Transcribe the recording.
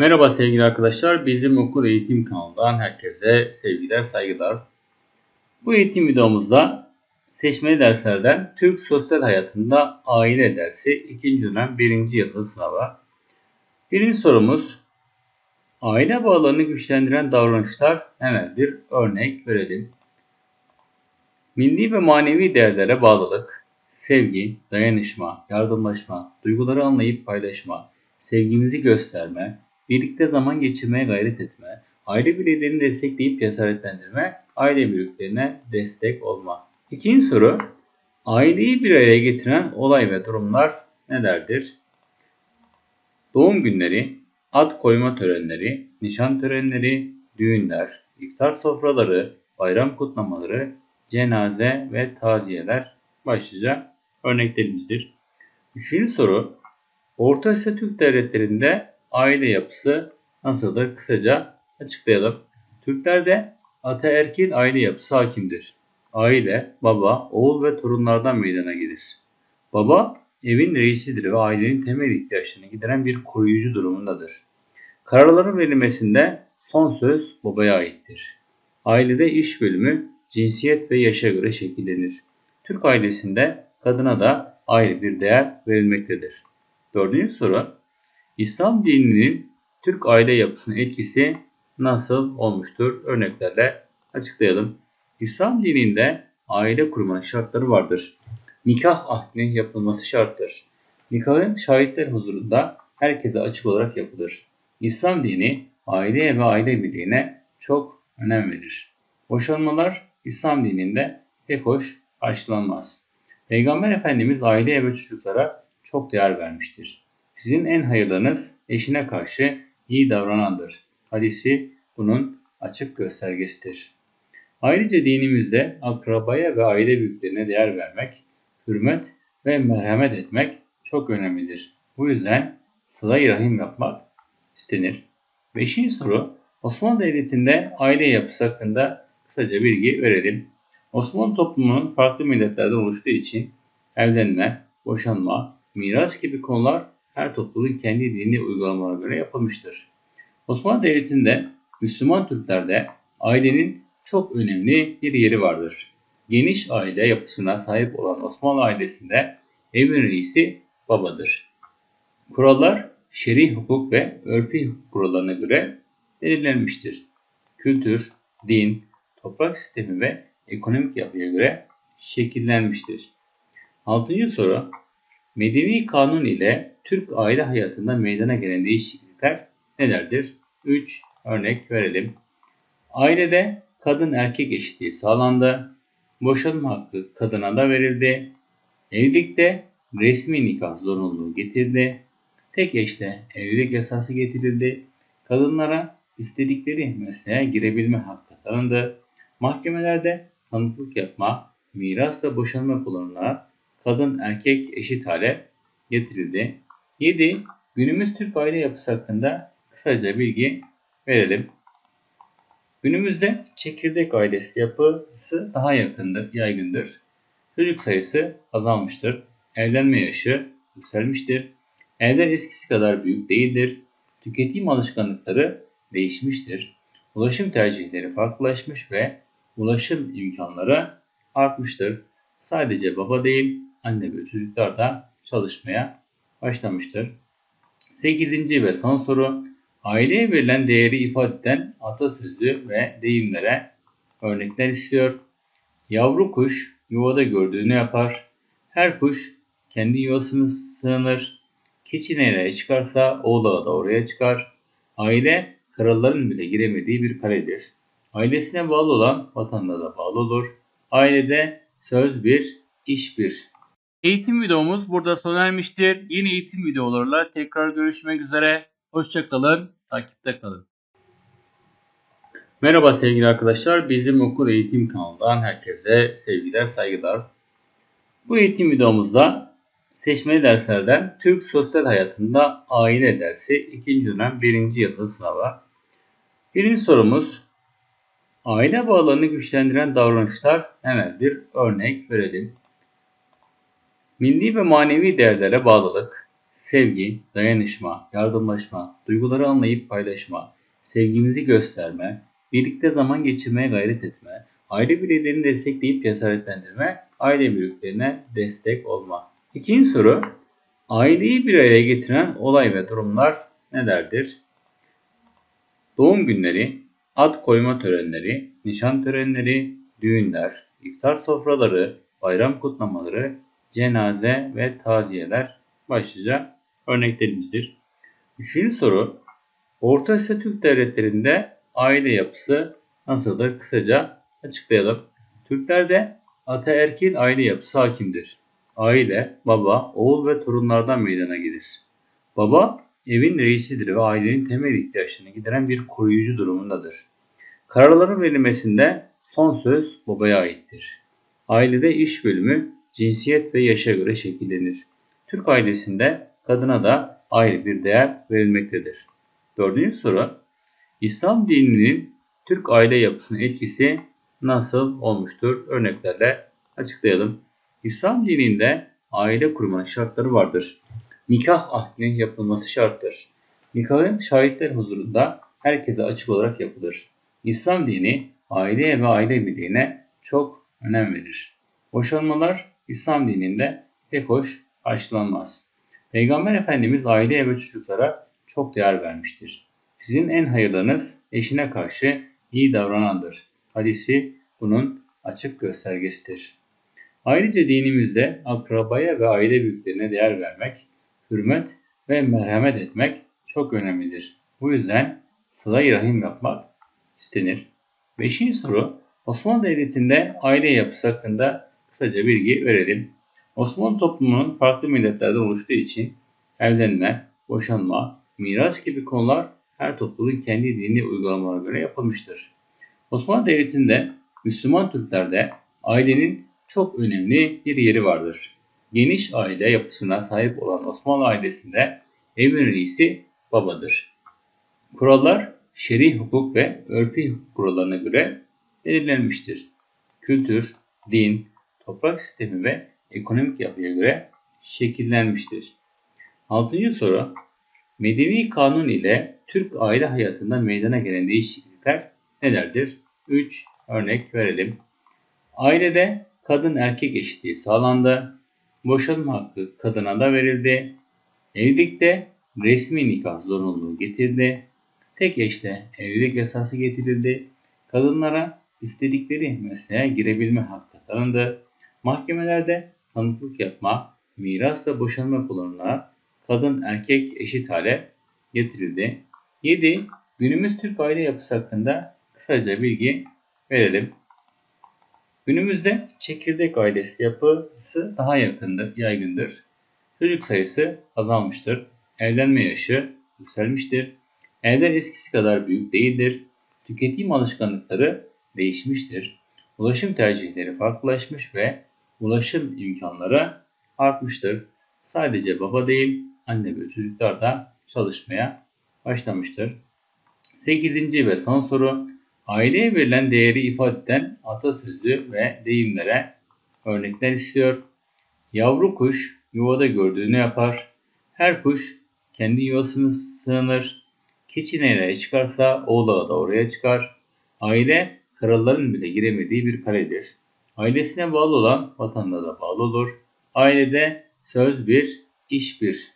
Merhaba sevgili arkadaşlar. Bizim okul eğitim kanalından herkese sevgiler, saygılar. Bu eğitim videomuzda seçmeli derslerden Türk Sosyal Hayatında Aile dersi 2. dönem 1. yazılı sınava. Birinci sorumuz Aile bağlarını güçlendiren davranışlar nelerdir? Örnek verelim. Milli ve manevi değerlere bağlılık, sevgi, dayanışma, yardımlaşma, duyguları anlayıp paylaşma, sevgimizi gösterme, birlikte zaman geçirmeye gayret etme, aile bireylerini destekleyip cesaretlendirme, aile büyüklerine destek olma. İkinci soru, aileyi bir araya getiren olay ve durumlar nelerdir? Doğum günleri, ad koyma törenleri, nişan törenleri, düğünler, iftar sofraları, bayram kutlamaları, cenaze ve taziyeler başlıca örneklerimizdir. Üçüncü soru, Orta Asya Türk devletlerinde aile yapısı nasıldır? Kısaca açıklayalım. Türklerde ataerkil aile yapısı hakimdir. Aile, baba, oğul ve torunlardan meydana gelir. Baba, evin reisidir ve ailenin temel ihtiyaçlarını gideren bir koruyucu durumundadır. Kararların verilmesinde son söz babaya aittir. Ailede iş bölümü cinsiyet ve yaşa göre şekillenir. Türk ailesinde kadına da ayrı bir değer verilmektedir. Dördüncü soru. İslam dininin Türk aile yapısına etkisi nasıl olmuştur? Örneklerle açıklayalım. İslam dininde aile kurmanın şartları vardır. Nikah ahdinin yapılması şarttır. Nikahın şahitler huzurunda herkese açık olarak yapılır. İslam dini aileye ve aile birliğine çok önem verir. Boşanmalar İslam dininde pek hoş karşılanmaz. Peygamber Efendimiz aileye ve çocuklara çok değer vermiştir. Sizin en hayırlınız eşine karşı iyi davranandır. Hadisi bunun açık göstergesidir. Ayrıca dinimizde akrabaya ve aile büyüklerine değer vermek, hürmet ve merhamet etmek çok önemlidir. Bu yüzden sıla rahim yapmak istenir. Beşinci soru, Osmanlı Devleti'nde aile yapısı hakkında kısaca bilgi verelim. Osmanlı toplumunun farklı milletlerden oluştuğu için evlenme, boşanma, miras gibi konular her topluluğun kendi dini uygulamalarına göre yapılmıştır. Osmanlı Devleti'nde Müslüman Türklerde ailenin çok önemli bir yeri vardır. Geniş aile yapısına sahip olan Osmanlı ailesinde evin reisi babadır. Kurallar şer'i hukuk ve örfi hukuk kurallarına göre belirlenmiştir. Kültür, din, toprak sistemi ve ekonomik yapıya göre şekillenmiştir. Altıncı soru, Medeni kanun ile Türk aile hayatında meydana gelen değişiklikler nelerdir? 3 örnek verelim. Ailede kadın erkek eşitliği sağlandı. Boşanma hakkı kadına da verildi. Evlilikte resmi nikah zorunluluğu getirdi. Tek eşle evlilik yasası getirildi. Kadınlara istedikleri mesleğe girebilme hakkı tanındı. Mahkemelerde tanıklık yapma, miras ve boşanma kullanılarak kadın erkek eşit hale getirildi. 7. Günümüz Türk aile yapısı hakkında kısaca bilgi verelim. Günümüzde çekirdek ailesi yapısı daha yakındır, yaygındır. Çocuk sayısı azalmıştır. Evlenme yaşı yükselmiştir. Evler eskisi kadar büyük değildir. Tüketim alışkanlıkları değişmiştir. Ulaşım tercihleri farklılaşmış ve ulaşım imkanları artmıştır. Sadece baba değil, anne ve çocuklar da çalışmaya başlamıştır. 8. ve son soru. Aileye verilen değeri ifade eden atasözü ve deyimlere örnekler istiyor. Yavru kuş yuvada gördüğünü yapar. Her kuş kendi yuvasını sığınır. Keçi nereye çıkarsa oğlağı da oraya çıkar. Aile kralların bile giremediği bir kaledir. Ailesine bağlı olan vatanda da bağlı olur. Ailede söz bir, iş bir. Eğitim videomuz burada sona ermiştir. Yeni eğitim videolarla tekrar görüşmek üzere. Hoşçakalın, takipte kalın. Merhaba sevgili arkadaşlar. Bizim okul eğitim kanalından herkese sevgiler, saygılar. Bu eğitim videomuzda seçmeli derslerden Türk Sosyal Hayatında Aile dersi 2. dönem 1. yazılı sınava. Birinci sorumuz Aile bağlarını güçlendiren davranışlar nelerdir? Örnek verelim. Milli ve manevi değerlere bağlılık, sevgi, dayanışma, yardımlaşma, duyguları anlayıp paylaşma, sevgimizi gösterme, birlikte zaman geçirmeye gayret etme, aile bireylerini destekleyip cesaretlendirme, aile büyüklerine destek olma. İkinci soru, aileyi bir araya getiren olay ve durumlar nelerdir? Doğum günleri, ad koyma törenleri, nişan törenleri, düğünler, iftar sofraları, bayram kutlamaları, cenaze ve taziyeler başlıca örneklerimizdir. Üçüncü soru, Orta Asya Türk devletlerinde aile yapısı nasıldır? Kısaca açıklayalım. Türklerde ataerkil aile yapısı hakimdir. Aile, baba, oğul ve torunlardan meydana gelir. Baba, evin reisidir ve ailenin temel ihtiyaçlarını gideren bir koruyucu durumundadır. Kararların verilmesinde son söz babaya aittir. Ailede iş bölümü cinsiyet ve yaşa göre şekillenir. Türk ailesinde kadına da ayrı bir değer verilmektedir. Dördüncü soru. İslam dininin Türk aile yapısının etkisi nasıl olmuştur? Örneklerle açıklayalım. İslam dininde aile kurmanın şartları vardır. Nikah ahdinin yapılması şarttır. Nikahın şahitler huzurunda herkese açık olarak yapılır. İslam dini aileye ve aile birliğine çok önem verir. Boşanmalar İslam dininde pek hoş karşılanmaz. Peygamber Efendimiz aileye ve çocuklara çok değer vermiştir. Sizin en hayırlarınız eşine karşı iyi davranandır. Hadisi bunun açık göstergesidir. Ayrıca dinimizde akrabaya ve aile büyüklerine değer vermek, hürmet ve merhamet etmek çok önemlidir. Bu yüzden sıla rahim yapmak istenir. Beşinci soru, Osmanlı Devleti'nde aile yapısı hakkında kısaca bilgi verelim. Osmanlı toplumunun farklı milletlerden oluştuğu için evlenme, boşanma, miras gibi konular her topluluğun kendi dini uygulamalarına göre yapılmıştır. Osmanlı Devleti'nde Müslüman Türklerde ailenin çok önemli bir yeri vardır. Geniş aile yapısına sahip olan Osmanlı ailesinde evin reisi babadır. Kurallar şer'i hukuk ve örfi hukuk kurallarına göre belirlenmiştir. Kültür, din, toprak sistemi ve ekonomik yapıya göre şekillenmiştir. Altıncı soru. Medeni kanun ile Türk aile hayatında meydana gelen değişiklikler nelerdir? 3 örnek verelim. Ailede kadın erkek eşitliği sağlandı. Boşanma hakkı kadına da verildi. Evlilikte resmi nikah zorunluluğu getirdi. Tek eşle evlilik yasası getirildi. Kadınlara istedikleri mesleğe girebilme hakkı tanındı. Mahkemelerde tanıklık yapma, miras ve boşanma kullanılarak kadın erkek eşit hale getirildi. 7. Günümüz Türk aile yapısı hakkında kısaca bilgi verelim. Günümüzde çekirdek ailesi yapısı daha yakındır, yaygındır. Çocuk sayısı azalmıştır. Evlenme yaşı yükselmiştir. Evler eskisi kadar büyük değildir. Tüketim alışkanlıkları değişmiştir. Ulaşım tercihleri farklılaşmış ve ulaşım imkanları artmıştır. Sadece baba değil, anne ve çocuklar da çalışmaya başlamıştır. 8. ve son soru. Aileye verilen değeri ifade eden atasözü ve deyimlere örnekler istiyor. Yavru kuş yuvada gördüğünü yapar. Her kuş kendi yuvasını sığınır. Keçi nereye çıkarsa oğlağı da oraya çıkar. Aile kralların bile giremediği bir kaledir. Ailesine bağlı olan vatanda da bağlı olur. Ailede söz bir, iş bir